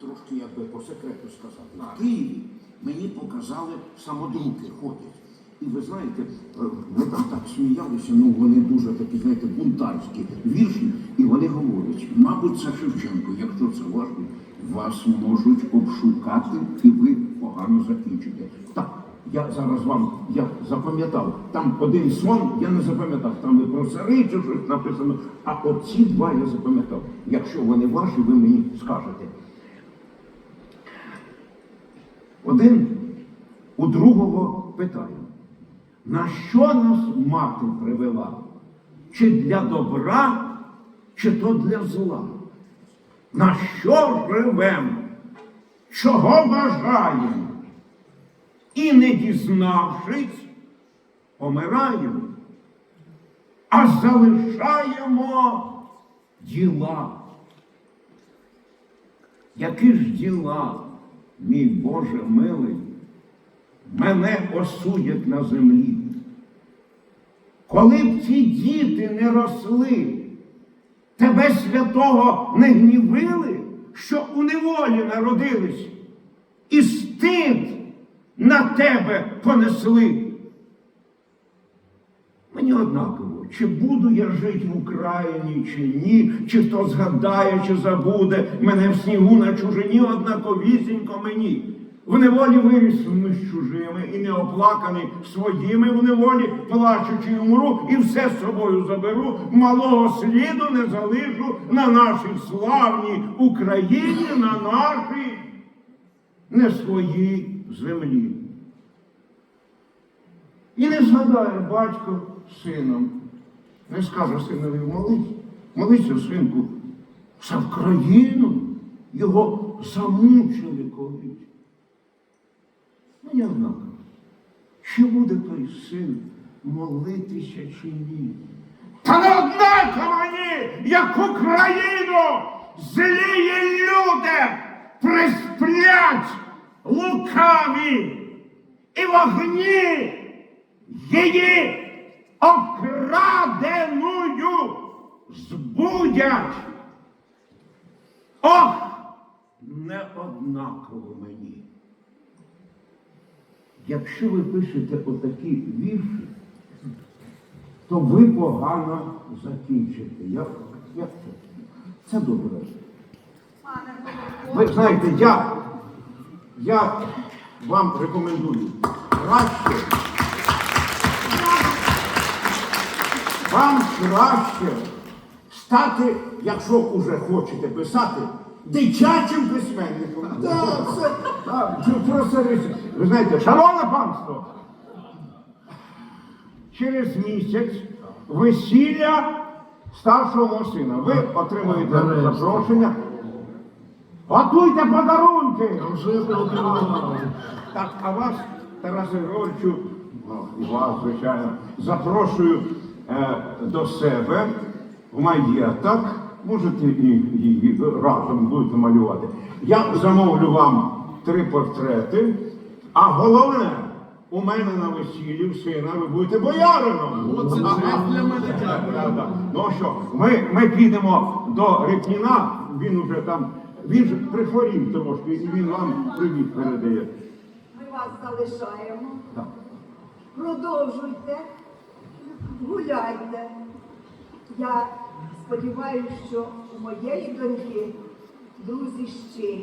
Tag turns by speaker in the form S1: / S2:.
S1: Трошки якби по секрету сказати. В Києві мені показали самодруки ходять. І ви знаєте, е, ми там так сміялися, ну вони дуже такі, знаєте, бунтарські вірші, і вони говорять, мабуть, це Шевченко, якщо це важко, вас можуть обшукати, і ви погано закінчите. Так, я зараз вам я запам'ятав. Там один сон я не запам'ятав, там і про цари щось написано. А оці два я запам'ятав. Якщо вони ваші, ви мені скажете. Один у другого питає, на що нас мати привела? Чи для добра, чи то для зла? На що живемо? Чого бажаємо? І не дізнавшись, помираємо, а залишаємо діла. Які ж діла, мій Боже милий, мене осудять на землі? Коли б ці діти не росли, тебе святого не гнівили, що у неволі народились, і стид на тебе понесли. Мені однаково, чи буду я жити в Україні, чи ні, чи хто згадає, чи забуде мене в снігу на чужині, однаковісінько мені. В неволі виріс ми з чужими і не оплаканий своїми в неволі, плачучи умру, і все з собою заберу, малого сліду не залишу на нашій славній Україні, на нашій не своїй землі. І не згадає батько сином. Не скаже синові молись, молися, синку, за Вкраїну його замучили колись. Мені однаково, чи буде той син молитися чи ні? Та не однаково ні, як Україну злії люди присплять лукаві і вогні її окраденою збудять. Ох, не однаково мені. Якщо ви пишете отакі вірші, то ви погано закінчите. Як, як це? Це добре. Ви знаєте, я, я вам рекомендую краще. Вам краще стати, якщо вже хочете писати, дитячим письменником. Так, це, так, просто. Ви знаєте, шановне панство, через місяць весілля старшого сина. Ви отримуєте запрошення. Готуйте подарунки! Так, а вас, Тарас Григоровичу, ну, і вас, звичайно, запрошую е, до себе в маєток. Можете і її разом будете малювати. Я замовлю вам три портрети, а головне, у мене на весіллі в сина ви будете боярином.
S2: Оце честь для мене, дякую.
S1: Да, да. Ну що, ми, ми підемо до Репніна, він уже там, він же прихворів трошки, і він вам привіт передає.
S3: ми вас залишаємо.
S1: Так.
S3: Продовжуйте, гуляйте. Я сподіваюся, що у моєї доньки друзі ще.